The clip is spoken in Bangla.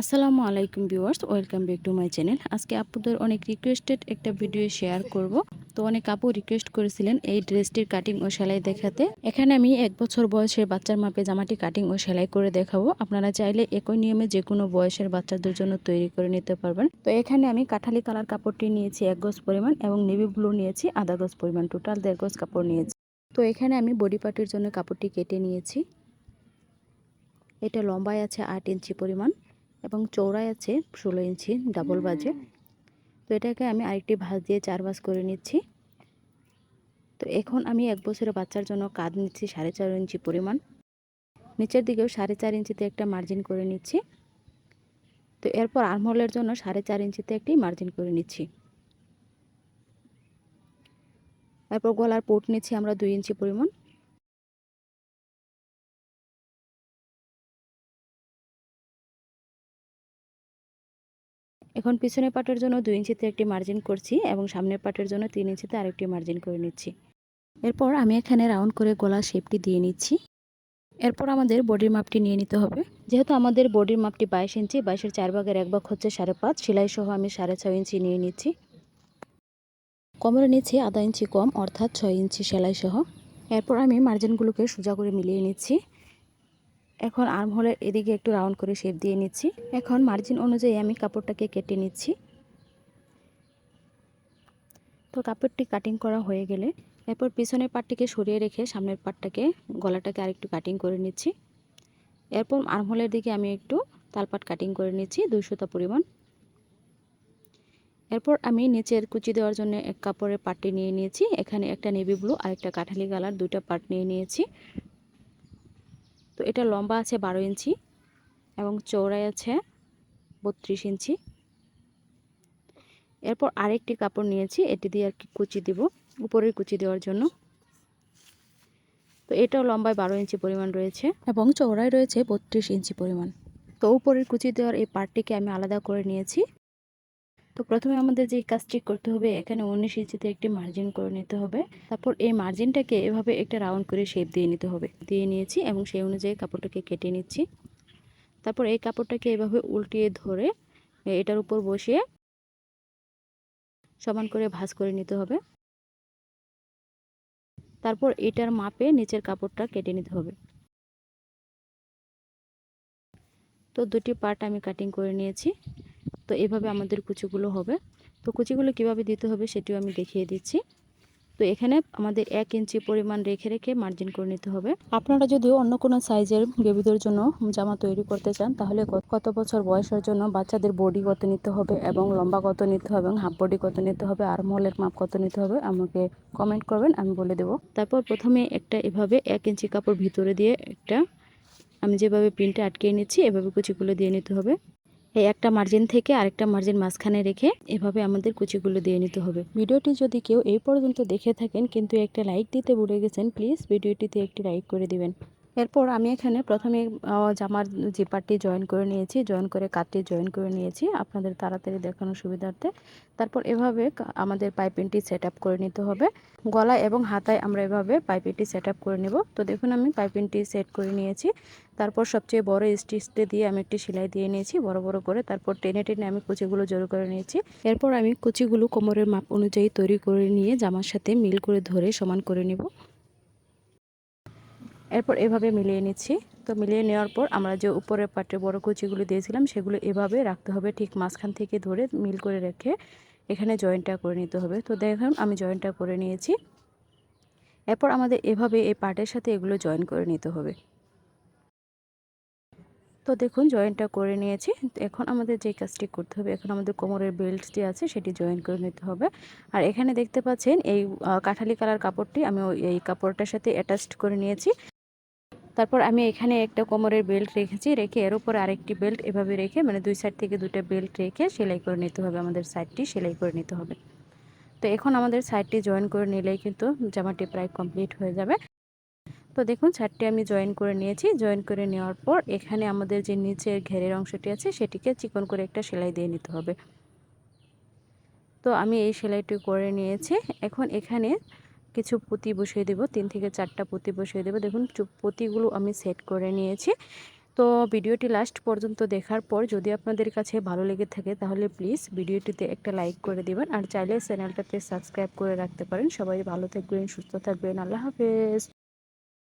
আসসালামু আলাইকুম viewers, welcome back to my channel. আজকে আপুদের অনেক রিকোয়েস্টেড একটা ভিডিও শেয়ার করব। তো অনেক আপু রিকোয়েস্ট করেছিলেন এই ড্রেসটির কাটিং ও সেলাই দেখাতে। এখানে আমি এক বছর বয়সের বাচ্চার মাপে জামাটি কাটিং ও সেলাই করে দেখাবো। আপনারা চাইলে একই নিয়মে যে কোনো বয়সের বাচ্চাদের জন্য তৈরি করে নিতে পারবেন। তো এখানে আমি কাঠালি কালার কাপড়টি নিয়েছি এক গজ পরিমাণ এবং নেভি ব্লু নিয়েছি আধা গজ পরিমাণ। টোটাল দেড় গজ কাপড় নিয়েছি। তো এখানে আমি বডি পার্টির জন্য কাপড়টি কেটে নিয়েছি। এটা লম্বায় আছে আট ইঞ্চি পরিমাণ। এবং চৌড়ায় আছে ষোলো ইঞ্চি ডাবল বাজে। তো এটাকে আমি আরেকটি ভাঁজ দিয়ে চার ভাঁজ করে নিচ্ছি। তো এখন আমি এক বছরের বাচ্চার জন্য কাঁধ নিচ্ছি সাড়ে চার ইঞ্চি পরিমাণ। নিচের দিকেও সাড়ে চার ইঞ্চিতে একটা মার্জিন করে নিচ্ছি। তো এরপর আর্মহোলের জন্য সাড়ে চার ইঞ্চিতে একটি মার্জিন করে নিচ্ছি। এরপর গলার পোট নিচ্ছি আমরা দুই ইঞ্চি পরিমাণ। এখন পিছনের পাটের জন্য দুই ইঞ্চিতে একটি মার্জিন করছি এবং সামনের পাটের জন্য তিন ইঞ্চিতে আরেকটি মার্জিন করে নিচ্ছি। এরপর আমি এখানে রাউন্ড করে গলা শেপটি দিয়ে নিচ্ছি। এরপর আমাদের বডির মাপটি নিয়ে নিতে হবে। যেহেতু আমাদের বডির মাপটি বাইশ ইঞ্চি, বাইশের চার ভাগের এক ভাগ হচ্ছে সাড়ে পাঁচ, সেলাই সহ আমি সাড়ে ছয় ইঞ্চি নিয়ে নিচ্ছি। কোমরে নিচ্ছি আধা ইঞ্চি কম, অর্থাৎ ছয় ইঞ্চি সেলাই সহ। এরপর আমি মার্জিনগুলোকে সোজা করে মিলিয়ে নিচ্ছি। এখন আর্ম হোলের এদিকে একটু রাউন্ড করে শেপ দিয়ে নিচ্ছি। এখন মার্জিন অনুযায়ী আমি কাপড়টাকে কেটে নিচ্ছি। তো কাপড়টি কাটিং করা হয়ে গেলে এরপর পিছনের পাটটিকে সরিয়ে রেখে সামনের পাটটাকে, গলাটাকে আরেকটু কাটিং করে নিচ্ছি। এরপর আর্মহোলের দিকে আমি একটু তালপাট কাটিং করে নিচ্ছি দুইশোটা পরিমাণ। এরপর আমি নিচের কুচি দেওয়ার জন্য এক কাপড়ের পাটটি নিয়ে নিয়েছি। এখানে একটা নেভি ব্লু আর একটা কাঠালি কালার দুইটা পাট নিয়ে নিয়েছি। তো এটা লম্বা আছে বারো ইঞ্চি এবং চৌড়াই আছে বত্রিশ ইঞ্চি। এরপর আরেকটি কাপড় নিয়েছি, এটি দিয়ে আর কি কুচি দিব, উপরের কুচি দেওয়ার জন্য। তো এটাও লম্বায় বারো ইঞ্চি পরিমাণ রয়েছে এবং চৌড়ায় রয়েছে বত্রিশ ইঞ্চি পরিমাণ। তো উপরের কুচি দেওয়ার এই পার্টটিকে আমি আলাদা করে নিয়েছি। তো প্রথমে আমাদের যে কাজটি করতে হবে, এখানে উনিশ ইঞ্চিতে একটি মার্জিন করে নিতে হবে। তারপর এই মার্জিনটাকে এভাবে একটা রাউন্ড করে শেপ দিয়ে নিতে হবে। দিয়ে নিয়েছি এবং সেই অনুযায়ী কাপড়টাকে কেটে নিচ্ছি। তারপর এই কাপড়টাকে এভাবে উল্টিয়ে ধরে এটার উপর বসিয়ে সমান করে ভাঁজ করে নিতে হবে। তারপর এটার মাপে নিচের কাপড়টা কেটে নিতে হবে। তো দুটি পার্ট আমি কাটিং করে নিয়েছি। তো এভাবে আমাদের কুচিগুলো হবে। তো কুচিগুলো কীভাবে দিতে হবে সেটিও আমি দেখিয়ে দিচ্ছি। তো এখানে আমাদের এক ইঞ্চি পরিমাণ রেখে রেখে মার্জিন করে নিতে হবে। আপনারা যদি অন্য কোনো সাইজের বেবিদের জন্য জামা তৈরি করতে চান, তাহলে কত বছর বয়সের জন্য বাচ্চাদের বডি কত নিতে হবে এবং লম্বা কত নিতে হবে এবং হাফ বডি কত নিতে হবে আর মলের মাপ কত নিতে হবে, আমাকে কমেন্ট করবেন, আমি বলে দেব। তারপর প্রথমে একটা এভাবে এক ইঞ্চি কাপড় ভিতরে দিয়ে একটা, আমি যেভাবে প্রিন্টে আটকিয়ে নিচ্ছি, এভাবে কুচিগুলো দিয়ে নিতে হবে। এই একটা মার্জিন থেকে আরেকটা মার্জিন মাঝখানে রেখে এভাবে আমাদের কুচিগুলো দিয়ে নিতে হবে। ভিডিওটি যদি কেউ এই পর্যন্ত দেখে থাকেন, কিন্তু একটা লাইক দিতে ভুলে গেছেন প্লিজ ভিডিওটিতে একটি লাইক করে দিবেন। এরপর আমি এখানে প্রথমে জামার জিপারটি জয়েন করে নিয়েছি জয়েন করে কাটটি জয়েন করে নিয়েছি আপনাদের তাড়াতাড়ি দেখানোর সুবিধার্থে। তারপর এভাবে আমাদের পাইপিংটি সেট করে নিতে হবে। গলা এবং হাতায় আমরা এভাবে পাইপিংটি সেট করে নেব। তো দেখুন আমি পাইপিংটি সেট করে নিয়েছি। তারপর সবচেয়ে বড় স্টিচটি দিয়ে আমি একটি সেলাই দিয়ে নিয়েছি, বড় বড় করে। তারপর টেনে টেনে আমি কুচিগুলো জড়ো করে নিয়েছি। এরপর আমি কুচিগুলো কোমরের মাপ অনুযায়ী তৈরি করে নিয়ে জামার সাথে মিল করে ধরে সমান করে নেব। এরপর এভাবে মিলিয়ে নিচ্ছি। তো মিলিয়ে নেওয়ার পর আমরা যে উপরের পাটে বড় কুচিগুলো দিয়েছিলাম, সেগুলো এভাবে রাখতে হবে ঠিক মাঝখান থেকে ধরে মিল করে রেখে এখানে জয়েন্টটা করে নিতে হবে। তো দেখুন, আমি জয়েন্টটা করে নিয়েছি। এরপর আমাদের এভাবে এই পার্টের সাথে এগুলো জয়েন করে নিতে হবে। তো দেখুন, জয়েন্টটা করে নিয়েছি। এখন আমাদের যে কাজটি করতে হবে, এখন আমাদের কোমরের বেল্ট যে আছে, সেটি জয়েন করে নিতে হবে। আর এখানে দেখতে পাচ্ছেন, এই কাঠালি কালার কাপড়টি আমি এই কাপড়টার সাথে অ্যাটাচড করে নিয়েছি। তারপর আমি এখানে একটা কোমরের বেল্ট রেখেছি, রেখে এর উপরে আরেকটি বেল্ট এভাবে রেখে মানে দুই সাইড থেকে দুটো বেল্ট রেখে সেলাই করে নিতে হবে। আমাদের সাইডটি সেলাই করে নিতে হবে। তো এখন আমাদের সাইডটি জয়েন করে নিলেই কিন্তু জামাটি প্রায় কমপ্লিট হয়ে যাবে। তো দেখুন সাইডটি আমি জয়েন করে নিয়েছি। জয়েন করে নেওয়ার পর এখানে আমাদের যে নিচের ঘেরের অংশটি আছে, সেটিকে চিকন করে একটা সেলাই দিয়ে নিতে হবে। তো আমি এই সেলাইটি করে নিয়েছি। এখন এখানে কিছু পুঁতি বসিয়ে দেব, তিন থেকে চারটা পুঁতি বসিয়ে দেবো। দেখুন পুঁতিগুলো আমি সেট করে নিয়েছি। তো ভিডিওটি লাস্ট পর্যন্ত দেখার পর যদি আপনাদের কাছে ভালো লেগে থাকে, তাহলে প্লিজ ভিডিওটিতে একটা লাইক করে দেবেন আর চাইলে চ্যানেলটাতে সাবস্ক্রাইব করে রাখতে পারেন। সবাই ভালো থাকবেন, সুস্থ থাকবেন। আল্লাহ হাফেজ।